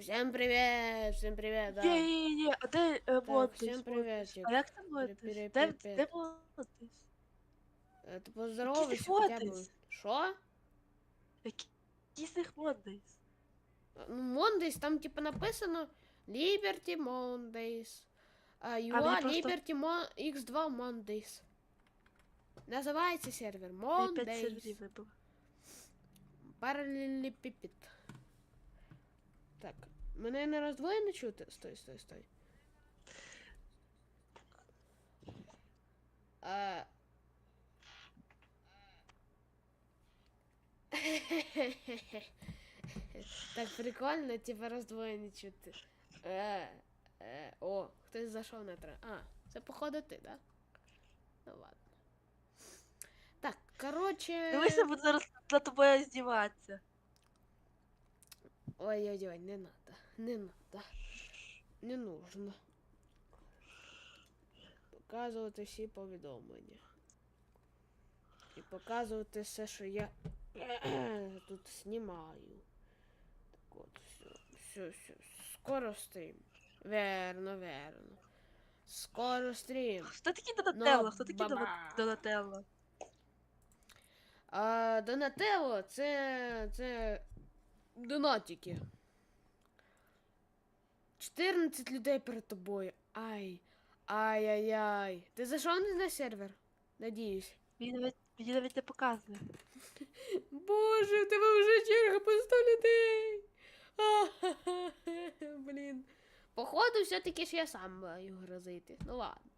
Всем привет, всем привет, да. Ні, ні, ні, а де е, Монтис? всім привіт, А як там Монтис? Привіт, Де, привіт. де Монтис? Е, Ти поздоровайся Який хоча б. Монтис? Що? Який з них Монтис? Ну, Mondays, там типу написано Liberty Mondays. А мені UA просто- Liberty Mon... X2 Mondays. Називається сервер Я п'ять Mondays. серверів вибив. Паралелепіпід. Так, мене не роздвоєно чути? Стой, стой, стой. А... Так прикольно, типа роздвоєно чути. Е, е, о, хтось зайшов на трен. А, це походу ти, да? Ну ладно. Так, короче. Дивися, буду зараз над тобою здіватися. Ой-ой-ой, не надо, не надо. Не нужно. Показувати всі повідомлення. І показувати все, що я тут знімаю. Так от, все, все, все. Скоро стрім. Верно, верно. Скоро стрім. Хто такий Донателло? Хто. Дона- Донателло? А Донателло це. це. Донатики. 14 людей перед тобою. Ай. Ай-яй-яй. Ти зайшов не на сервер? Надіюсь. Мені навіть, не показує. Боже, в тебе вже черга по 100 людей. Блін. Походу, все-таки ж я сам маю грозити. Ну ладно.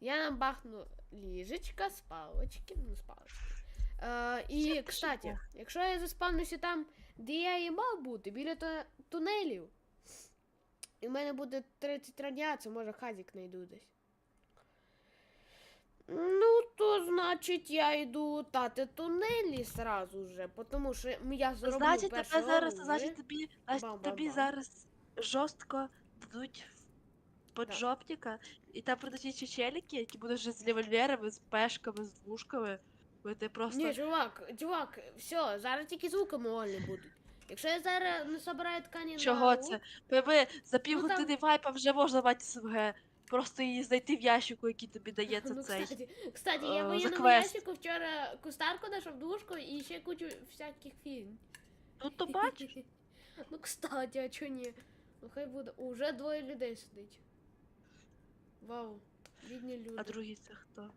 Я нам бахну ліжечка з палочки. Ну, з палочки. Е, і, кстати, якщо я заспавнюся там, де я і мав бути, біля ту- тунелів, і в мене буде 30 радіацій, може хазік знайду десь. Ну, то значить я йду тати тунелі сразу же, тому що я зроблю Значить, тебе зараз, оружие. значить, тобі, значить, тобі Бам-бам-бам. зараз жорстко дадуть поджопника, і там придуть ті челіки, які будуть вже з револьверами, з пешками, з двушками. Бо ти просто. Ні, чувак, чувак, все, зараз тільки звуки мовольні будуть. Якщо я зараз не собираю ткані Чого на це? Пиви, за півгодини там- вайпа вже можна мати СМГ. Просто її знайти в ящику, який тобі дається Ну, цей. кстати, кстати, я е, в воєнному ящику вчора кустарку знайшов дужку і ще кучу всяких фільм. Ну то бачиш. Ну, кстати, а чо ні? Ну хай буде. Уже двоє людей сидить. Вау, бідні люди. А другий це хто?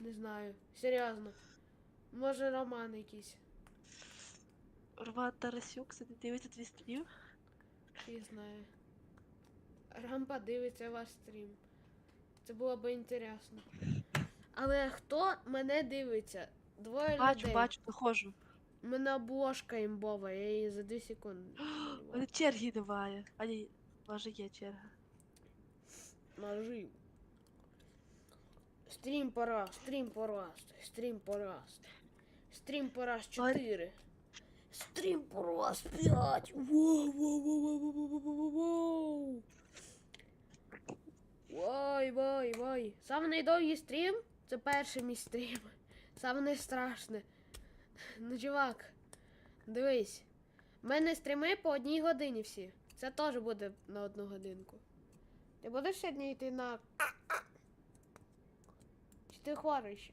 Не знаю. Серйозно. Може роман якийсь. Роман Тарасюк сидить дивиться твій стрім. Я знаю. Рампа дивиться ваш стрім. Це було б інтересно. Але хто мене дивиться? Двоє Бачу, людей. бачу, доходжу. У мене обложка імбова, я її за 2 секунди. Мене черги немає. А ні, може є черга. Нажив. Стрім пора, стрім пора, стрім пора. Стрім пора 4. Стрім пора 5. Воу, воу, воу, воу, воу, воу, воу, воу. Вай, вай, вай. Саме найдовгий стрім це перший мій стрім. Саме найстрашне. Ну, чувак, дивись. У мене стріми по одній годині всі. Це теж буде на одну годинку. Ти будеш сьогодні йти на. Чи ти хворий ще?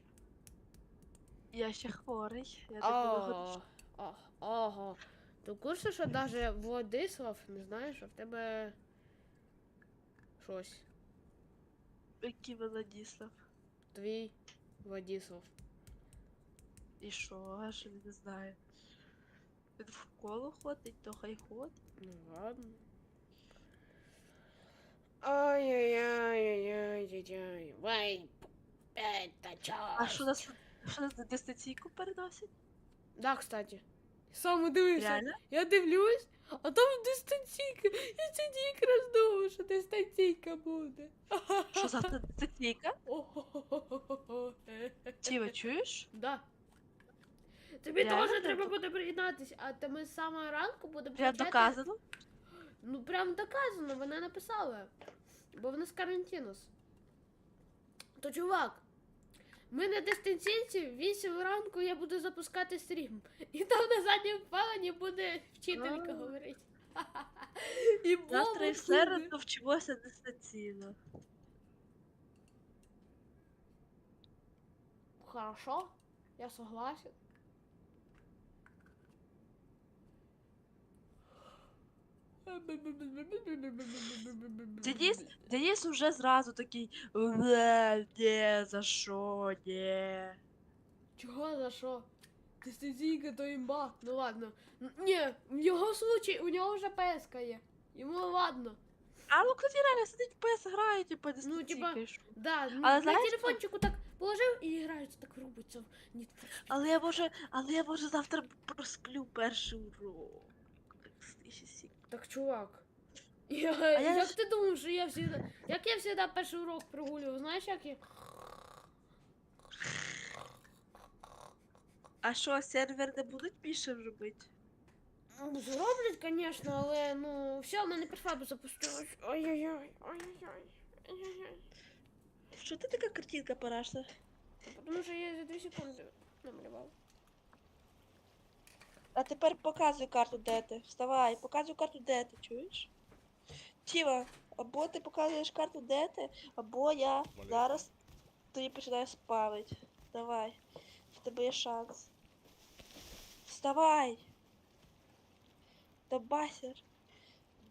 Я ще хворий. Я так не О, Ого. Ти в що навіть Владислав не знає, що в тебе щось. Який Владислав. Твій Владислав. І що, а що він не знає? Він в коло ходить, то хай ходить. Ну ладно. Ай-яй-яй-яй-яй-яй. Вай. Это час. А що нас що нас на дистанційку переносять? Да, кстати. Саме. Реально? Я дивлюсь, а там дистанційка. Я сьогодні якраз думав, що дистанційка буде. Що за дистанційка? Тіва, чуєш? Да. Тобі Реально теж треба так? буде приєднатися, а то ми з самого ранку будемо Прям почати- доказано? Ну прям доказано, вона написала. Бо в нас карантинус. То чувак, ми на дистанційці в 8 ранку я буду запускати стрім. І там на задньому плані буде вчителька говорити. І Завтра і середу вчимося дистанційно. Хорошо, я согласен. Денис, Денис уже зразу такий. «Е, за що, ні. Чого за що? Дистанційка то імба. Ну ладно. Ні, в його случай, у нього вже песка є. Йому ладно. А ну кстати, реально сидить пес грає, типа, Ну, типа. Да, ну, Але на знаєш, телефончику так положив і грається, так робиться. Ні, Але я може, але я може завтра просплю перший урок. Так, чувак. Я, я як ж- ти думаєш, що я всегда. Як я всегда перший урок прогулював, знаєш, як я. А що, сервер не будуть більше робити? Ну, Зроблять, звісно, але ну все, в мене перфаби запустилось. Ой-ой-ой, ой-ой-ой. Ой-ой-ой. Що ти така картинка парашна? Тому що я за 2 секунди намалював. А тепер показуй карту, де ти. Вставай, показуй карту, де ти, чуєш? Тіва, або ти показуєш карту, де ти, або я Малюй. зараз тобі починаю спавити. Давай. В тебе є шанс. Вставай! Дабасер.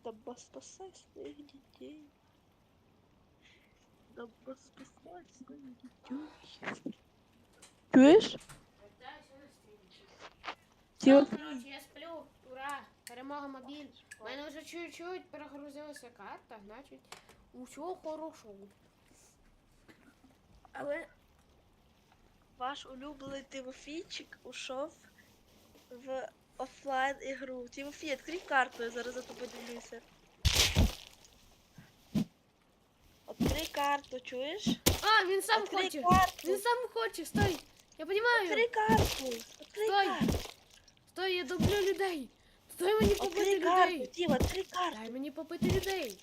Даба спасай своїх дітей. Даба спасай своїх дітей. Чуєш? Тіва. Короче, я сплю. Ура! Перемога мобіль. У мене вже чуть-чуть перегрузилася карта, значить, усе хорошо. Але Ваш улюблений Тимофійчик ушов в офлайн ігру. Тимофій, відкрий карту, я зараз за тобою дивлюся. Відкрий карту, чуєш? А, він сам Відкрий хоче. карту. Він сам хоче, стой. Я понимаю. Відкрий карту. Відкрий Стой. карту. Стой, я люблю людей. Дай мені побити Відкрий карту. людей. Тіма, відкрий карту. Дай мені побити людей.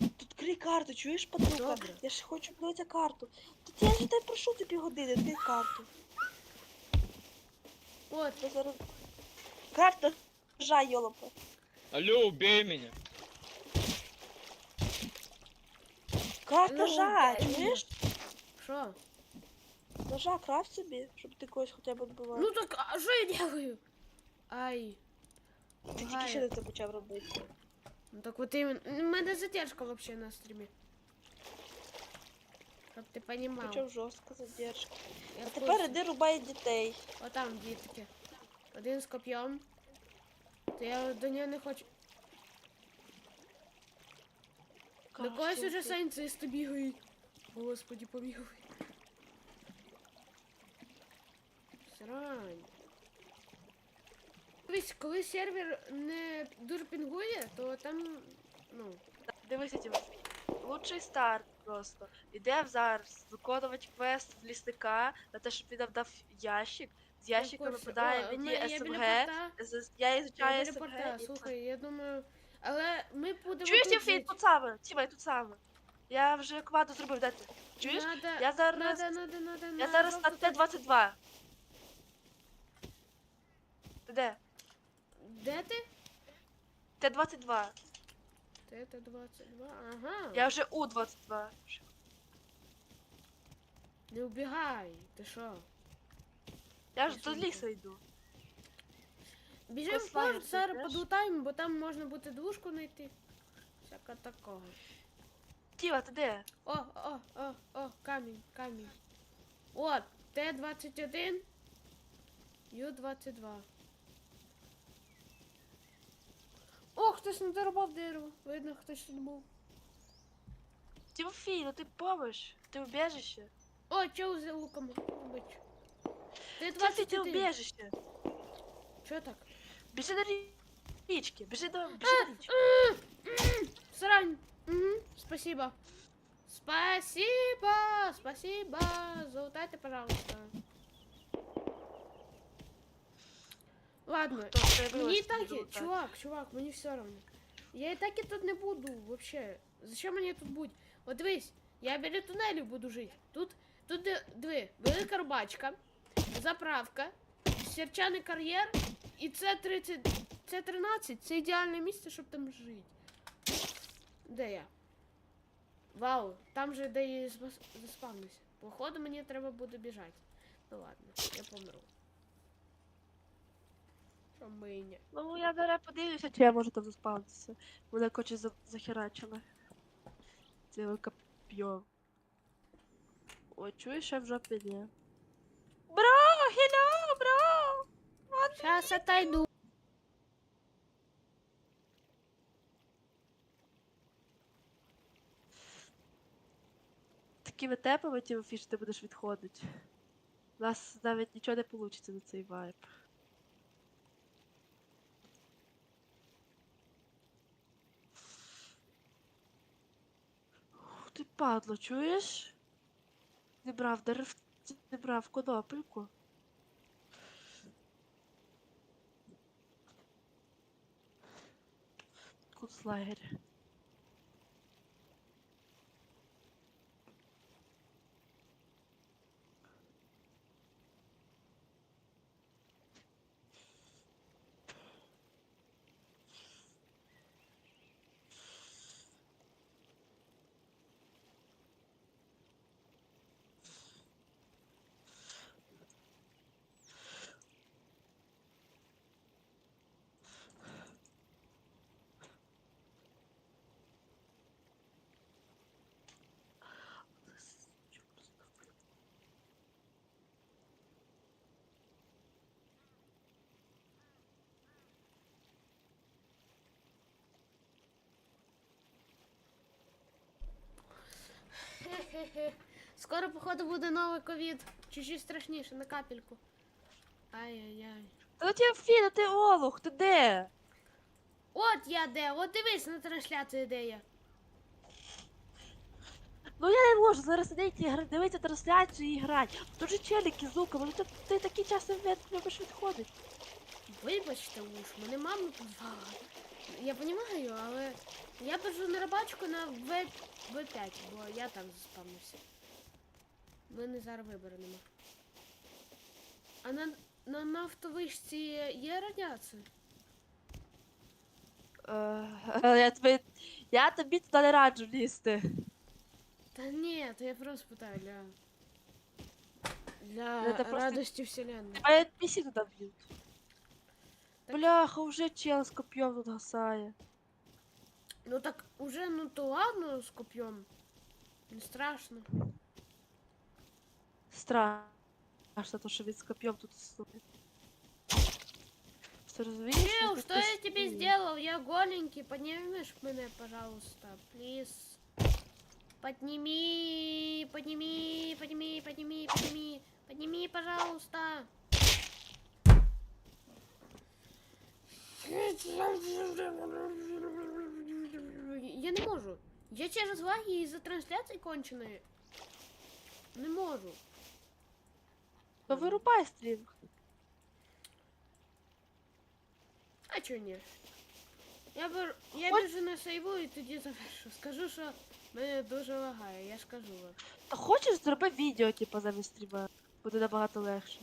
Відкрий карту, чуєш, подруга? Добре. Я ж хочу подивитися карту. Тут я ж тебе прошу тобі години, відкрий карту. От. Я зараз... Карта жай, йолопа. Алло, убей меня. Карта Ну, жай, дай чуєш? Що? Ножа крафт собі, щоб ти когось хоча б відбивав. Ну так, а що я делаю? Ай. Ти тільки ще це почав робити. Ну так от іменно. У мене задержка вообще на стрімі. Щоб ти понімав. Почав жорстко задержка. Я А тепер іди рубай дітей. Отам дітки. Один з коп'єм. То я до нього не хочу. До когось уже сайнцисти бігають. Господі, помилуй. Срань. Дивись, коли сервер не дуже пінгує, то там, ну, Дивися, Тимофій. Лучший старт просто. Ідемо зараз виконувати квест в лісника на те, щоб він нам дав ящик. З ящика курсі. випадає О, мені ми- я біля СМГ. порта. з- Я Я ізучаю біля порта, СМГ. і- слухай, я думаю. Але ми будемо. Чуєш, тут жити. тут саме. Тіма, тут саме. Я вже кваду зробив, де ти? Чуєш? Надо, Я зараз, надо, надо, надо, я зараз на жовту точку. Т-22. Ти де? Де ти? Т-22. Т 22 ага. Я вже У-22. Не убігай, ти що? Я Пішли, до лісу йду. Біжимо в порт, зараз подлутаємо, бо там можна буде двушку знайти. Всяка такого. Тіва, ти де? О, о, о, о, камінь, камінь. От, Т-21, Ю-22. хтось не дорубав дерево. Видно, хтось тут був. Тимофій, ну ти помиш. Ти убіжище. О, чел з луком. Бич. Тимофій, ти Т-21. убіжище. Чо так? Біжи до річки, біжи до біжи до річки. Срань. Угу, спасибо. Спасибо, спасибо. Золотайте, пожалуйста. Ладно, мені і так, і- чувак, чувак, мені все равно. Я і так і тут не буду, вообще. Зачем мені тут бути? От дивись, я біля тунелю буду жити. Тут, тут де- диви, велика рубачка, заправка, сірчаний кар'єр, і це 30 це 13, це ідеальне місце, щоб там жити. Де я? Вау, там же де зас- заспавнився. Походу мені треба буде біжати. Ну ладно, я помру. Що миня? Ну, я зараз подивлюся, чи я можу там заспавнитися. Мене коче за... захерачили. Це коп'є. Ой, чуєш, я в жопі ні. Бро, хелло, бро! Сейчас отойду. Такими темпами, Тимофій, що ти будеш відходити. У нас навіть нічого не вийде на цей вайб. Падло, чуєш? Не брав дерев, не брав конопельку. Хе-хе-хе. Скоро, походу, буде новий ковід. Чуть-чуть страшніше, на капельку. Ай-яй-яй. Та ну Тимофій, ну ти олух, ти де? От я де, от дивись на трансляцію, де я. Ну я не можу зараз сидіти і гра- дивитися трансляцію і грати. Тут же челіки з луками, ну ти, ти такий часто від- любиш відходити. Вибачте уж, мене мама позвала. Я розумію, але я біжу на рибачку на В... В5, бо я там заспавнився. У мене зараз вибору нема. А на, на нафтовишці є радіація? Е, я, тобі, я тобі туди не раджу лізти. Та ні, то я просто питаю для. Для Ну, це просто- радості вселенної. Тебе NPC туди б'ють. Так- Бляха, вже чел з коп'єм тут гасає. Ну так уже, ну то ладно з коп'єм. Не страшно. Страшно, то що він з коп'єм тут існує. Все розумієш? Чел, Ну, что ти я тебе стій. сделал? Я голенький, поднимешь меня, пожалуйста, плиз. Подними, подними, подними, подними, подними, подними, пожалуйста. Я не можу. Я через лаги из-за трансляции конченої. Не можу. То вирубай стрінг. А чого ні? Я бер... я Хоч- біжу на сейву і тоді завершу. Скажу, що мене дуже лагає, я ж кажу вам. Та хочеш зроби відео, типу, замість стріма. Буде набагато легше.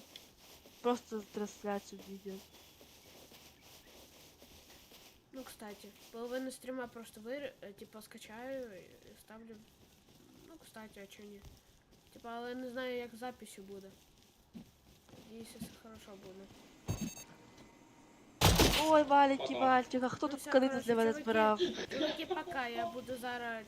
Просто трансляцію відео. Ну, кстати, половину стрима просто вир... е, типа скачаю и ставлю. Ну, кстати, а чё не? Типа, але не знаю, як записью буде. Надеюсь, все хорошо буде. Ой, маленький Ага. мальчик, а хто Ну, тут все, для мене збирав? Чуваки, пока, я буду зараз